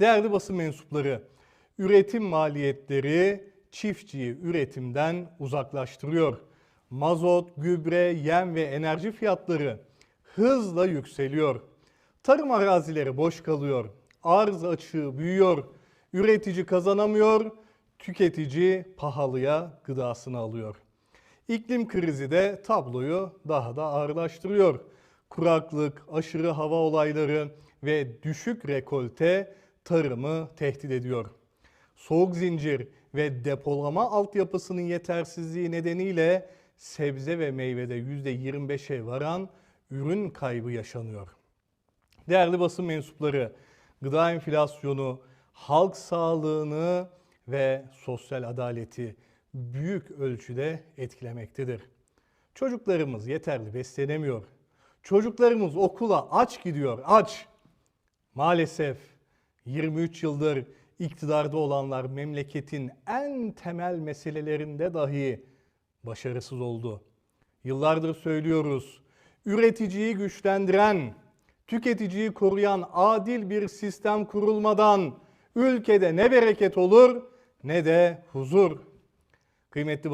Değerli basın mensupları, üretim maliyetleri çiftçiyi üretimden uzaklaştırıyor. Mazot, gübre, yem ve enerji fiyatları hızla yükseliyor. Tarım arazileri boş kalıyor. Arz açığı büyüyor. Üretici kazanamıyor. Tüketici pahalıya gıdasını alıyor. İklim krizi de tabloyu daha da ağırlaştırıyor. Kuraklık, aşırı hava olayları ve düşük rekolte tarımı tehdit ediyor. Soğuk zincir ve depolama altyapısının yetersizliği nedeniyle sebze ve meyvede %25'e varan ürün kaybı yaşanıyor. Değerli basın mensupları, gıda enflasyonu, halk sağlığını ve sosyal adaleti büyük ölçüde etkilemektedir. Çocuklarımız yeterli beslenemiyor. Çocuklarımız okula aç gidiyor, aç. Maalesef 23 yıldır iktidarda olanlar memleketin en temel meselelerinde dahi başarısız oldu. Yıllardır söylüyoruz. Üreticiyi güçlendiren, tüketiciyi koruyan adil bir sistem kurulmadan ülkede ne bereket olur ne de huzur. Kıymetli